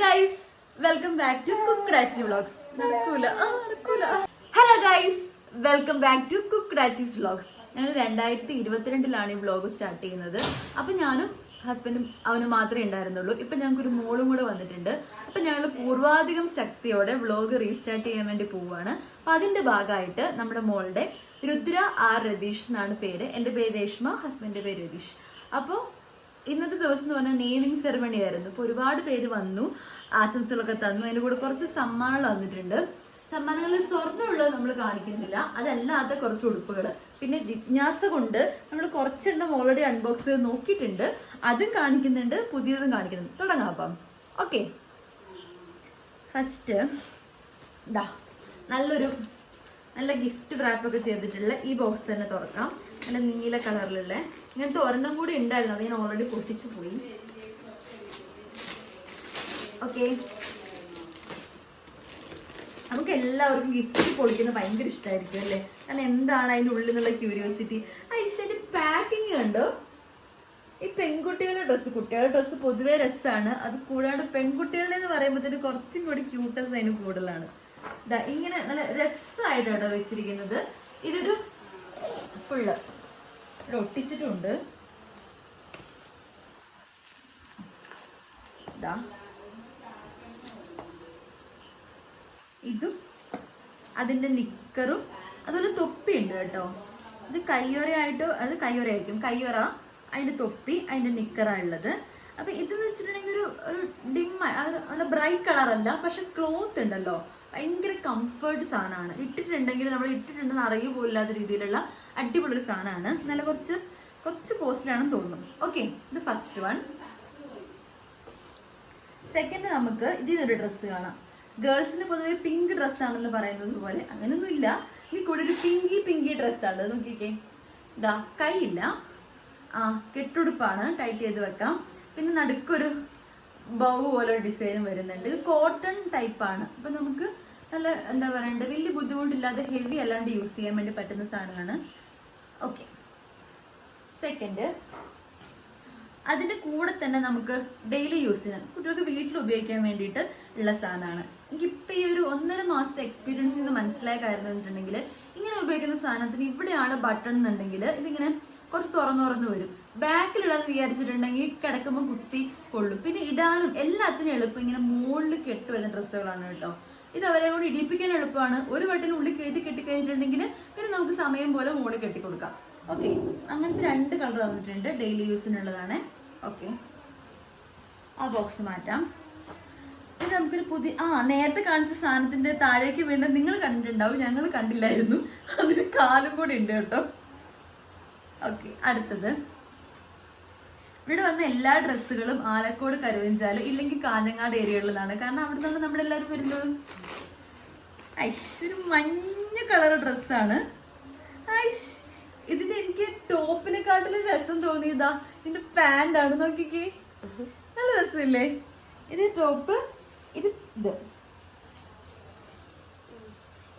Guys welcome back to കുക്ക്ഡാച്ചി vlogs hello guys welcome back to കുക്ക്ഡാച്ചീസ് vlogs ഞങ്ങൾ രണ്ടായിരത്തി ഇരുപത്തിരണ്ടിലാണ് ഈ vlog start ചെയ്യുന്നത്. അപ്പൊ ഞാനും ഹസ്ബൻഡും അവനും മാത്രമേ ഉണ്ടായിരുന്നുള്ളൂ. ഇപ്പൊ ഞങ്ങൾക്ക് ഒരു മോളും കൂടെ വന്നിട്ടുണ്ട്. അപ്പൊ ഞങ്ങൾ പൂർവാധികം ശക്തിയോടെ വ്ളോഗ് റീസ്റ്റാർട്ട് ചെയ്യാൻ വേണ്ടി പോവുകയാണ്. അപ്പൊ അതിന്റെ ഭാഗമായിട്ട് നമ്മുടെ മോളുടെ രുദ്ര ആർ രതീഷ് എന്നാണ് പേര്. എന്റെ പേര് രേഷ്മ ഹസ്ബൻഡിന്റെ പേര് രതീഷ്. അപ്പോൾ ഇന്നത്തെ ദിവസം എന്ന് പറഞ്ഞാൽ നെയ്മിങ് സെറമണി ആയിരുന്നു. അപ്പൊ ഒരുപാട് പേര് വന്നു ആശംസകളൊക്കെ തന്നു. അതിന്റെ കൂടെ കുറച്ച് സമ്മാനങ്ങൾ വന്നിട്ടുണ്ട്. സമ്മാനങ്ങളിൽ സ്വർണമുള്ളത് നമ്മൾ കാണിക്കുന്നില്ല. അതല്ലാത്ത കുറച്ച് ഉടുപ്പുകൾ പിന്നെ ജിജ്ഞാസ കൊണ്ട് നമ്മൾ കുറച്ചെണ്ണം ഓൾറെഡി അൺബോക്സ് ചെയ്ത് നോക്കിയിട്ടുണ്ട്. അതും കാണിക്കുന്നുണ്ട് പുതിയതും കാണിക്കുന്നുണ്ട്. തുടങ്ങാം അപ്പം. ഓക്കെ ഫസ്റ്റ് നല്ലൊരു നല്ല ഗിഫ്റ്റ് റാപ്പ് ഒക്കെ ചെയ്തിട്ടുള്ള ഈ ബോക്സ് തന്നെ തുറക്കാം. നല്ല നീല കളറിലുള്ള ഇങ്ങനത്തെ ഒരെണ്ണം കൂടി ഉണ്ടായിരുന്നു അത് ഞാൻ ഓൾറെഡി പൊട്ടിച്ചു പോയി. ഓക്കെ നമുക്ക് എല്ലാവർക്കും ഗിഫ്റ്റ് പൊളിക്കുന്നത് ഭയങ്കര ഇഷ്ടമായിരിക്കും അല്ലേ? കാരണം എന്താണ് അതിന്റെ ഉള്ളിൽ നിന്നുള്ള ക്യൂരിയോസിറ്റി അതിന്റെ പാക്കിങ് കണ്ടോ? ഈ പെൺകുട്ടികളുടെ ഡ്രസ്സ് കുട്ടികളുടെ ഡ്രസ്സ് പൊതുവേ രസമാണ് അത് കൂടാണ്ട് പെൺകുട്ടികളുടെ എന്ന് പറയുമ്പോഴത്തേന് കുറച്ചും കൂടി ക്യൂട്ടസ് അതിന് കൂടുതലാണ്. ഇങ്ങനെ നല്ല രസമായിട്ടാണ് വെച്ചിരിക്കുന്നത്. ഇതൊരു ഫുള്ള് ഇവിടെ ഒട്ടിച്ചിട്ടുണ്ട് ഇതും അതിന്റെ നിക്കറും അതുപോലെ തൊപ്പി ഉണ്ട് കേട്ടോ. ഇത് കയ്യൊറയായിട്ട് അത് കയ്യൊറയായിരിക്കും കയ്യൊറ അതിന്റെ തൊപ്പി അതിന്റെ നിക്കറാ ഉള്ളത്. അപ്പൊ ഇതെന്ന് വെച്ചിട്ടുണ്ടെങ്കിൽ ഒരു ഒരു ഡിം നല്ല ബ്രൈറ്റ് കളറല്ല പക്ഷെ ക്ലോത്ത് ഉണ്ടല്ലോ. ഭയങ്കര കംഫർട്ട് സാധനമാണ്. ഇട്ടിട്ടുണ്ടെങ്കിൽ നമ്മൾ ഇട്ടിട്ടുണ്ടെന്ന് അറിയ പോലില്ലാത്ത രീതിയിലുള്ള അടിപൊളി ഒരു സാധനമാണ്. നല്ല കുറച്ച് കുറച്ച് കോസ്റ്റ്ലി ആണെന്ന് തോന്നുന്നു. ഓക്കെ ഇത് ഫസ്റ്റ് വൺ സെക്കൻഡ് നമുക്ക് ഇതിനൊരു ഡ്രസ്സ് കാണാം. ഗേൾസിന് പൊതുവെ പിങ്ക് ഡ്രസ് ആണെന്ന് പറയുന്നത് പോലെ അങ്ങനെയൊന്നും ഇല്ല. ഈ കൂടെ ഒരു പിങ്കി പിങ്കി ഡ്രസ്സാണ് നോക്കിക്കേ. ഇതാ കൈയില്ല ആ കെട്ടുടുപ്പാണ്. ടൈറ്റ് ചെയ്ത് വെക്കാം. പിന്നെ നടുക്കൊരു ബൗ പോലെ ഡിസൈൻ വരുന്നുണ്ട്. ഇത് കോട്ടൺ ടൈപ്പാണ് അപ്പൊ നമുക്ക് നല്ല എന്താ പറയണ്ടത് വലിയ ബുദ്ധിമുട്ടില്ലാതെ ഹെവി അല്ലാണ്ട് യൂസ് ചെയ്യാൻ വേണ്ടി പറ്റുന്ന സാധനമാണ്. ഓക്കെ സെക്കൻഡ് അതിന്റെ കൂടെ തന്നെ നമുക്ക് ഡെയിലി യൂസിന് കുട്ടികൾക്ക് വീട്ടിൽ ഉപയോഗിക്കാൻ വേണ്ടിയിട്ട് ഉള്ള സാധനമാണ്. എനിക്ക് ഇപ്പൊ ഈ ഒരു ഒന്നര മാസത്തെ എക്സ്പീരിയൻസ് നിന്ന് മനസ്സിലായ കാര്യം വെച്ചിട്ടുണ്ടെങ്കിൽ ഇങ്ങനെ ഉപയോഗിക്കുന്ന സാധനത്തിന് ഇവിടെയാണ് ബട്ടൺ എന്നുണ്ടെങ്കിൽ ഇതിങ്ങനെ കുറച്ച് തുറന്നു തുറന്നു വരും. ബാക്കിലിടാന്ന് വിചാരിച്ചിട്ടുണ്ടെങ്കിൽ കിടക്കുമ്പോൾ കുത്തി കൊള്ളും. പിന്നെ ഇടാനും എല്ലാത്തിനും എളുപ്പം ഇങ്ങനെ മുകളിൽ കെട്ട് വരുന്ന ഡ്രസ്സുകളാണ് കേട്ടോ. ഇത് അവരെ കൂടി ഇടിപ്പിക്കാൻ എളുപ്പമാണ്. ഒരു വട്ടിന് ഉള്ളിൽ കയറ്റി കെട്ടി കഴിഞ്ഞിട്ടുണ്ടെങ്കിൽ പിന്നെ നമുക്ക് സമയം പോലെ മുകളിൽ കെട്ടി കൊടുക്കാം ഓക്കെ അങ്ങനത്തെ രണ്ട് കളർ വന്നിട്ടുണ്ട്. ഡെയിലി യൂസിനുള്ളതാണ് ഓക്കെ ആ ബോക്സ് മാറ്റാം. ഇത് നമുക്കൊരു പുതിയ ആ നേരത്തെ കാണിച്ച സാധനത്തിന്റെ താഴേക്ക് വീണ്ട നിങ്ങൾ കണ്ടിട്ടുണ്ടാവും. ഞങ്ങൾ കണ്ടില്ലായിരുന്നു. അതിന് കാലും കൂടി ഉണ്ട് കേട്ടോ. ഓക്കെ അടുത്തത്. ഇവിടെ വന്ന എല്ലാ ഡ്രസ്സുകളും ആലക്കോട് കരുവഞ്ചാൽ ഇല്ലെങ്കിൽ കാഞ്ഞങ്ങാട് ഏരിയകളിലാണ്. കാരണം അവിടെ നിന്നാണ് നമ്മളെല്ലാവരും വരുന്നത് ഐശ്വര്യ ഒരു മഞ്ഞ കളർ ഡ്രസ്സാണ്. ഇതിന്റെ എനിക്ക് ടോപ്പിനെക്കാട്ടിലും രസം തോന്നിയതാ. ഇതിന്റെ പാന്റ് ആണ് നോക്കിക്കേ. നല്ല രസമില്ലേ? ഇത് ടോപ്പ് ഇത് ഇത്.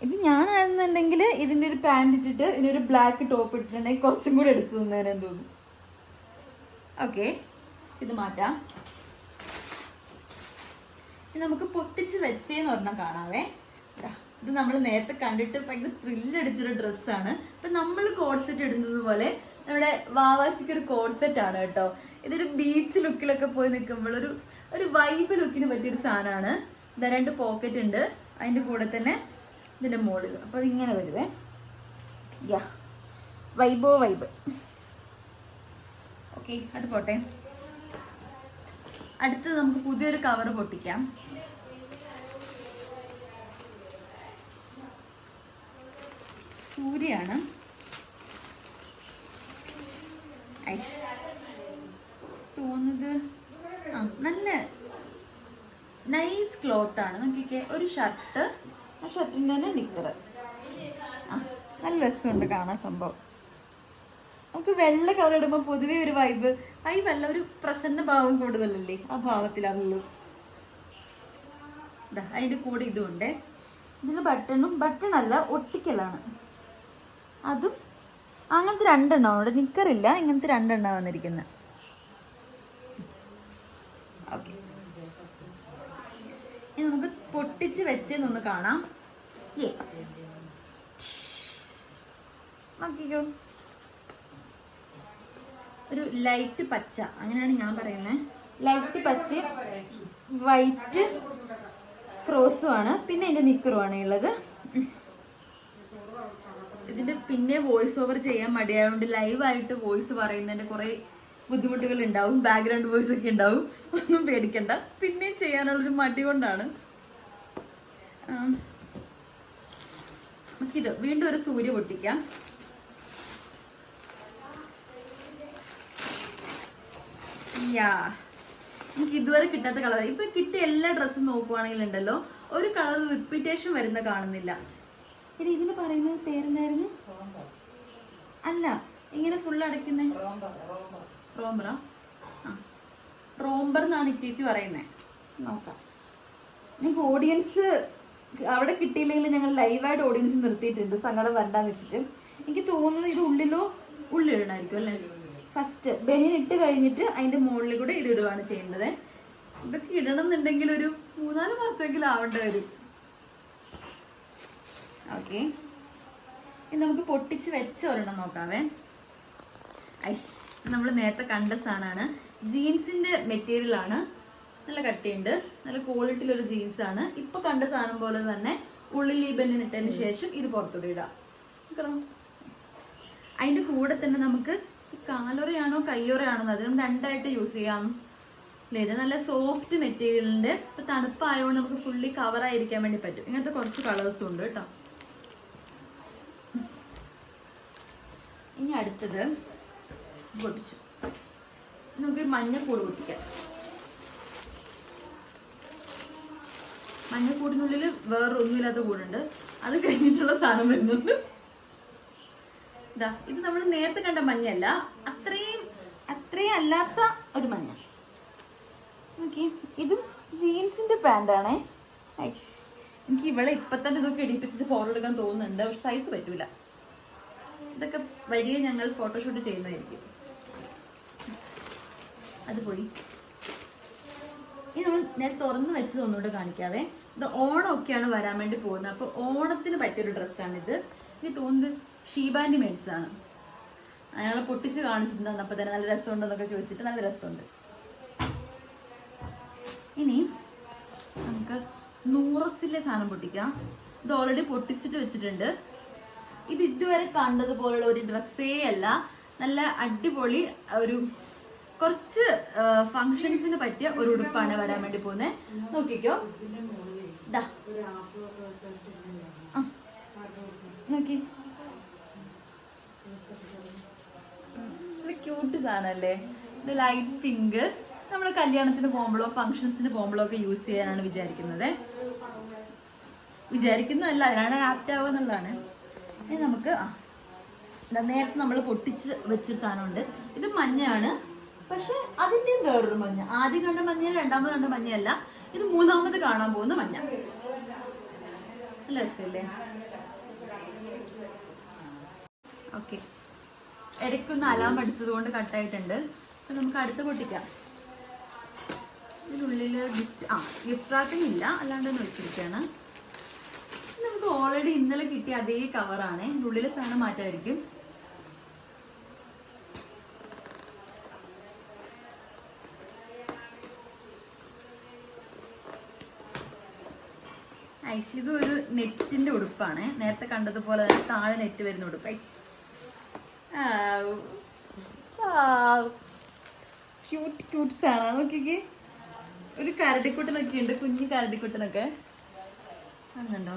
ഇത് ഞാനാണെന്നുണ്ടെങ്കിൽ ഇതിന്റെ ഒരു പാന്റ് ഇട്ടിട്ട് ഇതിനൊരു ബ്ലാക്ക് ടോപ്പ് ഇട്ടിട്ടുണ്ടെങ്കിൽ കുറച്ചും കൂടി എടുത്തു തന്നേരം തോന്നുന്നു ഓക്കെ ഇത് മാറ്റാം. നമുക്ക് പൊട്ടിച്ച് വെച്ചേന്ന് പറഞ്ഞാൽ കാണാവേ. ഇതാ, നമ്മൾ നേരത്തെ കണ്ടിട്ട് ഭയങ്കര ത്രില്ലടിച്ചൊരു ഡ്രസ്സാണ് ഇപ്പൊ നമ്മൾ കോഡ്സെറ്റ് ഇടുന്നത് പോലെ നമ്മുടെ വാവാച്ചിക്ക് ഒരു കോഡ്സെറ്റ് ആണ് കേട്ടോ. ഇതൊരു ബീച്ച് ലുക്കിലൊക്കെ പോയി നിൽക്കുമ്പോൾ ഒരു ഒരു വൈബ് ലുക്കിന് പറ്റിയൊരു സാധനമാണ്. ഇതാ രണ്ട് പോക്കറ്റ് ഉണ്ട്. അതിന്റെ കൂടെ തന്നെ ഇതിന്റെ മോളിൽ അപ്പൊ ഇങ്ങനെ വരുവേ. യാ വൈബോ വൈബ് ഓക്കെ അത് പോട്ടെ. അടുത്തത് നമുക്ക് പുതിയൊരു കവർ പൊട്ടിക്കാം. സൂര്യാണ് ഐസ് തോന്നുന്നത് ആ നല്ല നൈസ് ക്ലോത്ത് ആണ്. നോക്കിക്കേ ഒരു ഷർട്ട് ആ ഷർട്ടിന്റെ തന്നെ നിക്കറ്. ആ നല്ല രസമുണ്ട് കാണാൻ സംഭവം. നമുക്ക് വെള്ള കളർ ഇടുമ്പോൾ പൊതുവേ ഒരു വൈബ് വൈബ് അല്ല ഒരു പ്രസന്ന ഭാവം കൂടുതലല്ലേ ആ ഭാവത്തിലാണല്ലോ അതിന്റെ കൂടെ ഇതുണ്ട്. ഇതിന് ബട്ടണും ബട്ടൺ അല്ല ഒട്ടിക്കലാണ്. അതും അങ്ങനത്തെ രണ്ടെണ്ണം അവിടെ നിക്കറില്ല ഇങ്ങനത്തെ രണ്ടെണ്ണം വന്നിരിക്കുന്നത് ഓക്കെ നമുക്ക് പൊട്ടിച്ച് വെച്ചെന്നൊന്ന് കാണാം. നോക്കിക്കോ. ഒരു ലൈറ്റ് പച്ച. അങ്ങനെയാണ് ഞാൻ പറയുന്നത് ലൈറ്റ് പച്ച വൈറ്റ് ക്രോസും ആണ്. പിന്നെ എന്റെ നിക്കറുമാണ് ഉള്ളത്. ഇതിന്റെ പിന്നെ വോയിസ് ഓവർ ചെയ്യാൻ മടിയായതുകൊണ്ട് ലൈവായിട്ട് വോയിസ് പറയുന്നതിന്റെ കുറേ ബുദ്ധിമുട്ടുകൾ ഉണ്ടാവും. ബാക്ക്ഗ്രൗണ്ട് വോയിസ് ഒക്കെ ഉണ്ടാവും. ഒന്നും പേടിക്കണ്ട. പിന്നെ ചെയ്യാനുള്ളൊരു മടി കൊണ്ടാണ്. നമുക്കിത് വീണ്ടും ഒരു സൂര്യ പൊട്ടിക്കാം. യാ എനിക്ക് ഇതുവരെ കിട്ടാത്ത കളർ ഇപ്പൊ കിട്ടിയ എല്ലാ ഡ്രസ്സും നോക്കുവാണെങ്കിൽ ഉണ്ടല്ലോ ഒരു കളർ റിപ്പീറ്റേഷൻ വരുന്ന കാണുന്നില്ല. എടി ഇതിന് പറയുന്നത് പേരെന്തായിരുന്നു? അല്ല ഇങ്ങനെ ഫുൾ അടയ്ക്കുന്നേ. റോംബറ. റോംബർ എന്നാണ് ഇച്ചേച്ചി ചേച്ചി പറയുന്നത് നോക്കാം. നിങ്ങൾക്ക് ഓഡിയൻസ് അവിടെ കിട്ടിയില്ലെങ്കിൽ ഞങ്ങൾ ലൈവായിട്ട് ഓഡിയൻസ് നിർത്തിയിട്ടുണ്ട്. സങ്കടം വരണ്ടാന്ന് വെച്ചിട്ട്. എനിക്ക് തോന്നുന്നത് ഇത് ഉള്ളിലോ ഉള്ളിടണമായിരിക്കും അല്ലേ? ഫസ്റ്റ് ബനിയൻ ഇട്ട് കഴിഞ്ഞിട്ട് അതിന്റെ മുകളിൽ കൂടെ ഇത് ഇടുകയാണ് ചെയ്യേണ്ടത് ഇതൊക്കെ ഇടണം എന്നുണ്ടെങ്കിൽ ഒരു മൂന്നാൽ മാസമെങ്കിലും ആവേണ്ട വരും ഓക്കെ ഇനി നമുക്ക് പൊട്ടിച്ച് വെച്ച ഒരെണ്ണം നോക്കാവേ. ഐസ് നമ്മൾ നേരത്തെ കണ്ട സാധനമാണ്. ജീൻസിന്റെ മെറ്റീരിയൽ ആണ്. നല്ല കട്ടിയുണ്ട്. നല്ല ക്വാളിറ്റിയിലൊരു ആണ്. ഇപ്പൊ കണ്ട സാധനം പോലെ തന്നെ ഉള്ളിൽ ഈ ബെന്നിന് ഇട്ടതിന് ശേഷം ഇത് പുറത്തോട്ട് ഇടാം. അതിന്റെ കൂടെ തന്നെ നമുക്ക് ഈ കയ്യൊറയാണോ എന്ന് അതിനും രണ്ടായിട്ട് യൂസ് ചെയ്യാം. അല്ലേ ഇത് നല്ല സോഫ്റ്റ് മെറ്റീരിയലിന്റെ ഇപ്പൊ തണുപ്പായതുകൊണ്ട് നമുക്ക് ഫുള്ളി കവർ ആയിരിക്കാൻ വേണ്ടി പറ്റും. ഇങ്ങനത്തെ കുറച്ച് കളേഴ്സും ഉണ്ട് കേട്ടോ. ഇനി അടുത്തത് പൊട്ടിച്ചു നമുക്ക് മഞ്ഞക്കൂട് പൊട്ടിക്കാം. മഞ്ഞക്കൂടിനുള്ളിൽ വേറൊന്നുമില്ലാത്ത കൂടുണ്ട്. അത് കഴിഞ്ഞിട്ടുള്ള സാധനം വരുന്നുണ്ട്. ഇതാ ഇത് നമ്മൾ നേരത്തെ കണ്ട മഞ്ഞല്ല അത്രയും അത്രയും അല്ലാത്ത ഒരു മഞ്ഞ. ഓക്കെ ഇതും ജീൻസിന്റെ പാന്റാണേ എനിക്ക് ഇവിടെ ഇപ്പൊ തന്നെ ഇതൊക്കെ ഇടിപ്പിച്ചിട്ട് ഫോട്ടോ എടുക്കാൻ തോന്നുന്നുണ്ട് പക്ഷെ സൈസ് പറ്റൂല. ഇതൊക്കെ വഴിയെ ഞങ്ങൾ ഫോട്ടോഷൂട്ട് ചെയ്യുന്നതായിരിക്കും. അത് പോയി. ഇനി നമ്മൾ ഞാൻ തുറന്ന് വെച്ചത് ഒന്നുകൂടെ കാണിക്കാതെ ഇത് ഓണമൊക്കെയാണ് വരാൻ വേണ്ടി പോകുന്നത്. അപ്പൊ ഓണത്തിന് പറ്റിയൊരു ഡ്രസ്സാണ് ഇത് എനിക്ക് തോന്നുന്നത് മെൻസ് ആണ് അയാൾ പൊട്ടിച്ച് കാണിച്ചിട്ടുണ്ട് അപ്പൊ തന്നെ നല്ല രസമുണ്ടെന്നൊക്കെ ചോദിച്ചിട്ട് നല്ല രസമുണ്ട്. ഇനി നമുക്ക് നൂറസിലെ സാധനം പൊട്ടിക്കാം. ഇത് ഓൾറെഡി പൊട്ടിച്ചിട്ട് വെച്ചിട്ടുണ്ട്. ഇത് ഇതുവരെ കണ്ടതുപോലുള്ള ഒരു ഡ്രസ്സേ അല്ല. നല്ല അടിപൊളി ഒരു കുറച്ച് ഫങ്ഷൻസിന് പറ്റിയ ഒരു ഉടുപ്പാണ് വരാൻ വേണ്ടി പോകുന്നത് നോക്കിക്കോ. നോക്കി. ക്യൂട്ട് സാധനമല്ലേ ഇത് ലൈറ്റ് പിങ്ക് നമ്മൾ കല്യാണത്തിന് പോകുമ്പോഴോ ഫങ്ഷൻസിന് പോകുമ്പോഴോ ഒക്കെ യൂസ് ചെയ്യാനാണ് വിചാരിക്കുന്നത്. വിചാരിക്കുന്നതല്ല അതിനാണ് ആപ്റ്റ് ആവുക എന്നുള്ളതാണ്. ഇനി നമുക്ക് നേരത്തെ നമ്മൾ പൊട്ടിച്ച് വെച്ച സാധനമുണ്ട്. ഇത് മഞ്ഞയാണ്. പക്ഷെ അതിന്റെ വേറൊരു മഞ്ഞ. ആദ്യം കണ്ട മഞ്ഞ രണ്ടാമത് കണ്ട മഞ്ഞയല്ല. ഇത് മൂന്നാമത് കാണാൻ പോകുന്ന മഞ്ഞ. നല്ല രസമല്ലേ? ഓക്കെ. ഇടയ്ക്കൊന്ന് അലാം അടിച്ചത് കൊണ്ട് കട്ടായിട്ടുണ്ട്. അപ്പൊ നമുക്ക് അടുത്ത് പൊട്ടിക്കാം. ഇതിനുള്ളിൽ ഗിഫ്റ്റ് ആ ഗിഫ്റ്റ് റാപ്പിംഗ് ഇല്ല. അല്ലാണ്ട് തന്നെ വെച്ചിരിക്കുകയാണ് നമുക്ക് ഓൾറെഡി ഇന്നലെ കിട്ടിയ അതേ കവറാണ് ഇതിന്റെ ഉള്ളിലെ സാധനം മാറ്റായിരിക്കും. ഐസ് ഇത് ഒരു നെറ്റിന്റെ ഉടുപ്പാണ്. നേരത്തെ കണ്ടതുപോലെ തന്നെ താഴെ നെറ്റ് വരുന്ന ഉടുപ്പ്. ഐസ് ക്യൂട്ട് ക്യൂട്ട് സാറ. നോക്കിക്കേ. ഒരു കരടിക്കുട്ടനൊക്കെ ഉണ്ട് കുഞ്ഞു കരടിക്കുട്ടനൊക്കെ. കാണുന്നുണ്ടോ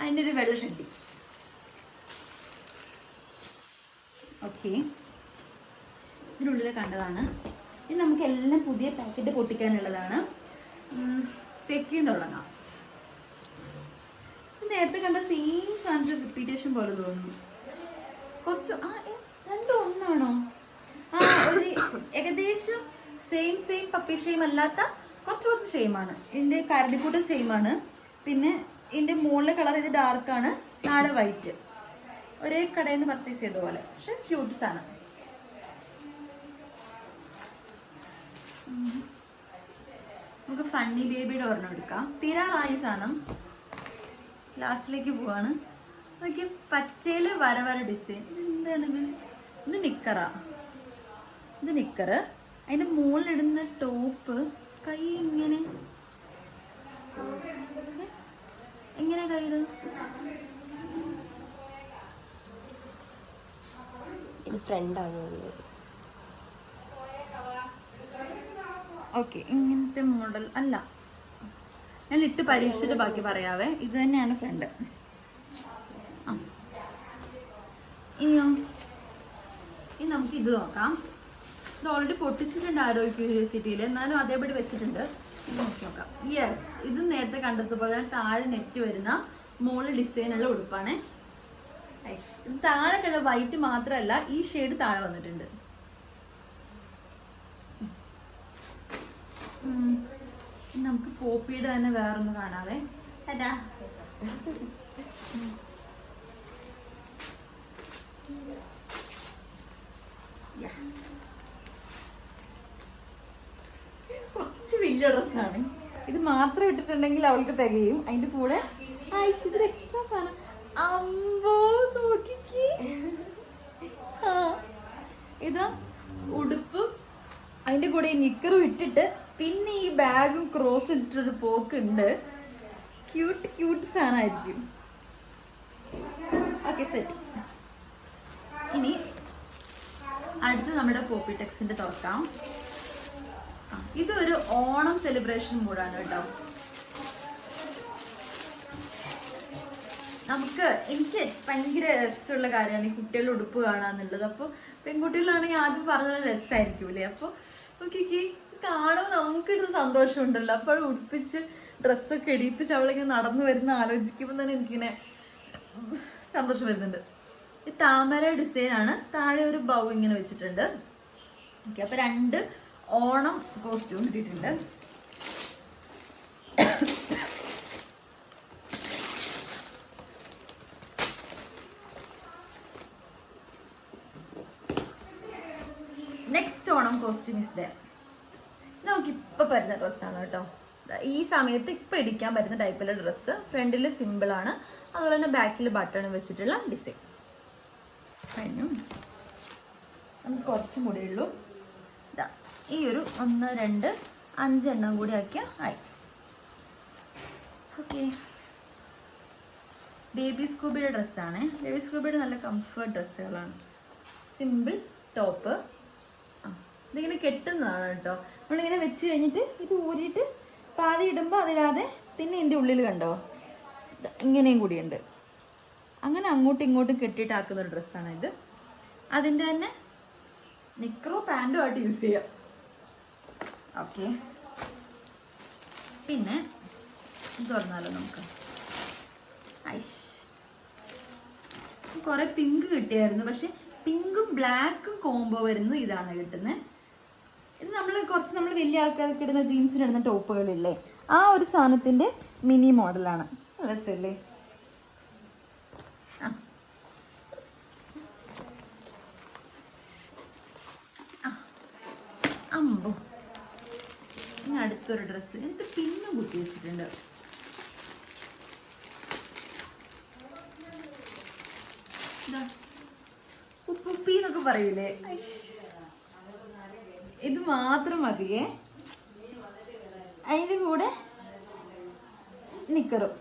അതിന്റെ ഒരു വെള്ള ഷണ്ടി ഓക്കെ. ഇതിനുള്ളിൽ കണ്ടതാണ്. ഇത് നമുക്ക് എല്ലാം പുതിയ പാക്കറ്റ് പൊട്ടിക്കാനുള്ളതാണ്. സെക്കിയും തുടങ്ങാം നേരത്തെ കണ്ട സെയിം സാധനത്തിൽ റിപ്പീറ്റേഷൻ പോലെ തോന്നുന്നു. കുറച്ച് ആ രണ്ടും ഒന്നാണോ ആ ഒരു ഏകദേശം സെയിം സെയിം പപ്പി ഷെയിം അല്ലാത്ത കുറച്ച് കുറച്ച് ആണ്. ഇതിന്റെ കരടിക്കൂട്ട് സെയിം ആണ്. പിന്നെ ഇതിന്റെ മുകളിലെ കളർ ഇത് ഡാർക്ക് ആണ്. താഴെ വൈറ്റ് ഒരേ കടയിൽ നിന്ന് പർച്ചേസ് ചെയ്ത പോലെ. പക്ഷെ ക്യൂട്ട്സ് ആണ് നമുക്ക് ഫണ്ണി ബേബിയുടെ ഒരെണ്ണം എടുക്കാം. തീരാറായി സാധനം. ലാസ്റ്റിലേക്ക് പോവാണ്. നോക്കി പച്ചയിൽ വര വര ഡിസൈൻ എന്താണിത് ഇത് നിക്കറാ. ഇത് നിക്കറ്. അതിന്റെ മുകളിലിടുന്ന ടോപ്പ് കൈ ഇങ്ങനെ. എങ്ങനെ കൈയിട് ഇത് ഫ്രണ്ടാണ് ഓക്കെ ഇങ്ങനത്തെ മോഡൽ അല്ല. ഞാൻ ഇട്ട് പരീക്ഷിച്ചിട്ട് ബാക്കി പറയാവേ. ഇത് തന്നെയാണ് ഫ്രണ്ട്. ഇനിയോ ഇനി നമുക്ക് ഇത് നോക്കാം. ഇത് ഓൾറെഡി പൊട്ടിച്ചിട്ടുണ്ട് ആരോഗ്യ യൂണിവേഴ്സിറ്റിയിൽ എന്നാലും അതേപടി വെച്ചിട്ടുണ്ട്. ഇത് നോക്കി നോക്കാം. യെസ് ഇത് നേരത്തെ കണ്ടതുപോലെ താഴെ നെറ്റ് വരുന്ന മുകളിൽ ഡിസൈനുള്ള ഉടുപ്പാണ്. താഴെ കണ്ട വൈറ്റ് മാത്രമല്ല ഈ ഷെയ്ഡ് താഴെ വന്നിട്ടുണ്ട്. നമുക്ക് പോപ്പിയുടെ തന്നെ വേറൊന്ന് കാണാവേ. ടാറ്റാ. കുറച്ച് വലിയ ഡ്രസ്സാണ്. ഇത് മാത്രം ഇട്ടിട്ടുണ്ടെങ്കിൽ അവൾക്ക് തികയും. അതിന്റെ കൂടെ എക്സ്ട്രാ സാധനം. അമ്പോ നോക്കിക്കേ. ഇതാ ഉടുപ്പ്. അതിന്റെ കൂടെ ഈ നിക്കറും ഇട്ടിട്ട് പിന്നെ ഈ ബാഗും ക്രോസ് ഇട്ടിട്ടൊരു പോക്കുണ്ട്. ക്യൂട്ട് ക്യൂട്ട് സാധനമായിരിക്കും. ഓക്കെ സെറ്റ് ഇനി അടുത്ത് നമ്മുടെ കോപ്പി ടെക്സിന്റെ തുറക്കാം. ഇത് ഇതൊരു ഓണം സെലിബ്രേഷൻ മൂഡാണ് കേട്ടോ. നമുക്ക് എനിക്ക് ഭയങ്കര രസമുള്ള കാര്യമാണ് ഈ കുട്ടികളുടെ ഉടുപ്പ് കാണാന്നുള്ളത്. അപ്പോൾ പെൺകുട്ടികളാണെങ്കിൽ ആദ്യം പറഞ്ഞ രസമായിരിക്കൂലേ അപ്പോൾ നോക്കി കാണുമ്പോൾ സന്തോഷം ഉണ്ടല്ലോ അപ്പോൾ ഉടുപ്പിച്ച് ഡ്രസ്സൊക്കെ ഇടിപ്പിച്ച് അവളിങ്ങനെ നടന്നു വരുന്ന ആലോചിക്കുമ്പോൾ തന്നെ എനിക്കിങ്ങനെ സന്തോഷം വരുന്നുണ്ട്. ഈ താമര ഡിസൈൻ ആണ്. താഴെ ഒരു ബൗ ഇങ്ങനെ വെച്ചിട്ടുണ്ട്. ഓക്കെ അപ്പൊ രണ്ട് ഓണം കോസ്റ്റ്യൂം കിട്ടിയിട്ടുണ്ട് next Onam costume is there നമുക്ക് ഇപ്പൊ പറ്റുന്ന ഡ്രസ്സാണ് കേട്ടോ. ഈ സമയത്ത് ഇപ്പൊ ഇടിക്കാൻ പറ്റുന്ന ടൈപ്പിലെ ഡ്രസ്സ് ഫ്രണ്ടിൽ സിമ്പിൾ ആണ്. അതുപോലെ തന്നെ ബാക്കിൽ ബട്ടൺ വെച്ചിട്ടുള്ള ഡിസൈൻ കഴിഞ്ഞു. നമുക്ക് കുറച്ചും കൂടി ഉള്ളൂ. ഇതാ ഈ ഒരു ഒന്ന് രണ്ട് അഞ്ചെണ്ണം കൂടി ആക്കിയ ആയി. ഓക്കെ. ബേബി സ്കൂബിയുടെ ഡ്രസ്സാണ് ബേബി സ്കൂബിയുടെ നല്ല കംഫർട്ട് ഡ്രസ്സുകളാണ് സിമ്പിൾ ടോപ്പ് ഇതിങ്ങനെ കെട്ടുന്നതാണ് കേട്ടോ. നമ്മളിങ്ങനെ വെച്ച് കഴിഞ്ഞിട്ട് ഇത് ഊരിയിട്ട് പാതി ഇടുമ്പോൾ അതിടാതെ പിന്നെ ഇതിന്റെ ഉള്ളിൽ കണ്ടോ? ഇങ്ങനെയും കൂടിയുണ്ട് അങ്ങനെ അങ്ങോട്ടും ഇങ്ങോട്ടും കെട്ടിയിട്ടാക്കുന്ന ഒരു ഡ്രസ്സാണ് ഇത്. അതിന്റെ തന്നെ നിക്കറോ പാന്റോ ആയിട്ട് യൂസ് ചെയ്യാം. ഓക്കെ. പിന്നെ ഇത് തുറന്നാലോ നമുക്ക്? ഐഷ്. കുറെ പിങ്ക് കിട്ടിയായിരുന്നു പക്ഷെ പിങ്കും ബ്ലാക്കും കോംബോ വരുന്നു ഇതാണ് കിട്ടുന്നത് ഇത് നമ്മൾ കുറച്ച് നമ്മൾ വലിയ ആൾക്കാരൊക്കെ ഇടുന്ന ജീൻസിന് ഇടുന്ന ടോപ്പുകളില്ലേ? ആ ഒരു സാധനത്തിന്റെ മിനി മോഡലാണ്. രസമല്ലേ അമ്പോ ഇനി അടുത്തൊരു ഡ്രസ്സ് എനിക്ക് പിന്നും കുത്തി വെച്ചിട്ടുണ്ട്. ഉപ്പുപ്പി എന്നൊക്കെ പറയൂലേ ഇത് മാത്രം മതിയേ അതിന്റെ കൂടെ നിക്കറും.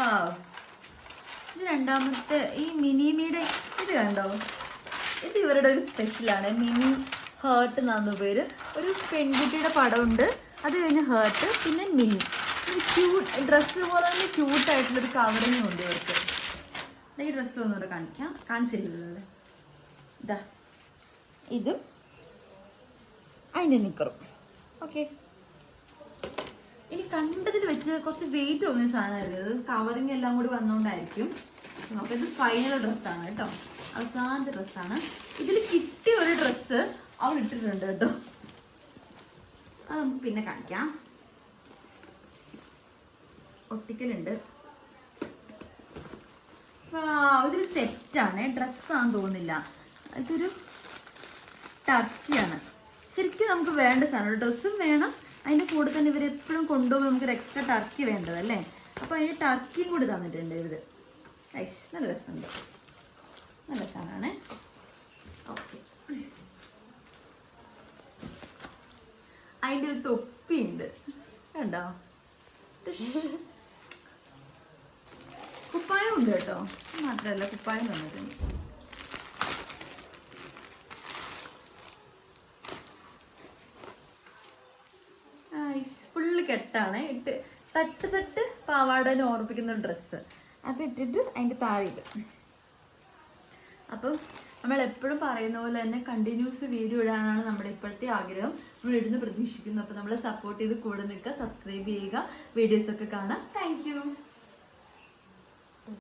Wow. രണ്ടാമത്തെ ഈ മിനിമിയുടെ ഇത് കണ്ടോ? ഇത് ഇവരുടെ ഒരു സ്പെഷ്യലാണ് മിനി ഹേർട്ട് എന്നാണ് പേര്. ഒരു പെൺകുട്ടിയുടെ പടമുണ്ട്. അത് കഴിഞ്ഞ് ഹേർട്ട് പിന്നെ മിനി. ക്യൂട്ട് ഡ്രസ്സ് പോലെ തന്നെ ക്യൂട്ടായിട്ടുള്ളൊരു കവറിങ്ങും കവറിങ് ഉണ്ട് ഇവർക്ക്. ഈ ഡ്രസ്സ് ഒന്നുകൂടെ കാണിക്കാം. കാണിച്ചില്ലല്ലോ ഇതാ ഇതും അതിന്റെ നിക്കറും. ഓക്കെ. ഇനി കണ്ടതിൽ വെച്ച് കുറച്ച് വെയിറ്റ് തോന്നിയ സാധനമായിരുന്നു. കവറിങ് എല്ലാം കൂടി വന്നുകൊണ്ടായിരിക്കും നോക്കാം ഇത് ഫൈനൽ ഡ്രസ്സാണ് കേട്ടോ. അവസാനത്തെ ഡ്രസ്സാണ് ഇതിൽ കിട്ടിയ ഒരു ഡ്രസ്സ് അവൾ ഇട്ടിട്ടുണ്ട് കേട്ടോ. അത് നമുക്ക് പിന്നെ കാണിക്കാം. ഒട്ടിക്കലുണ്ട്. ഇതൊരു സെറ്റാണ് ഡ്രസ്സാന്ന് തോന്നുന്നില്ല. ഇതൊരു ടർക്കിയാണ് ശരിക്കും നമുക്ക് വേണ്ട സാധനം ഡ്രസ്സും വേണം. അതിന്റെ കൂടെ തന്നെ ഇവരെപ്പോഴും കൊണ്ടുപോകുമ്പോൾ നമുക്കൊരു എക്സ്ട്രാ ടർക്കി വേണ്ടതല്ലേ? അപ്പോൾ അതിന് ടർക്കിയും കൂടി തന്നിട്ടുണ്ട് ഇവർ ഐഷ് നല്ല രസമുണ്ട്. നല്ല സാധനമാണ്. ഓക്കെ. അതിന്റെ ഒരു തൊപ്പിയുണ്ട്. കണ്ടോ? കുപ്പായം ഉണ്ട് കേട്ടോ. മാത്രമല്ല കുപ്പായം തന്നിട്ടുണ്ട്. ഫുള്ള് കെട്ടാണ്. ഇട്ട് തട്ട് തട്ട് പാവാടനെ ഓർപ്പിക്കുന്ന ഡ്രസ്സ് അത് ഇട്ടിട്ട് അതിന്റെ താഴെ ഇത് അപ്പം നമ്മൾ എപ്പോഴും പറയുന്ന പോലെ തന്നെ കണ്ടിന്യൂസ് വീഡിയോ ഇടാനാണ് നമ്മുടെ ഇപ്പോഴത്തെ ആഗ്രഹം. നമ്മൾ ഇടുന്ന് പ്രതീക്ഷിക്കുന്നു. അപ്പം നമ്മളെ സപ്പോർട്ട് ചെയ്ത് കൂടെ നിൽക്കുക സബ്സ്ക്രൈബ് ചെയ്യുക വീഡിയോസൊക്കെ കാണാം താങ്ക്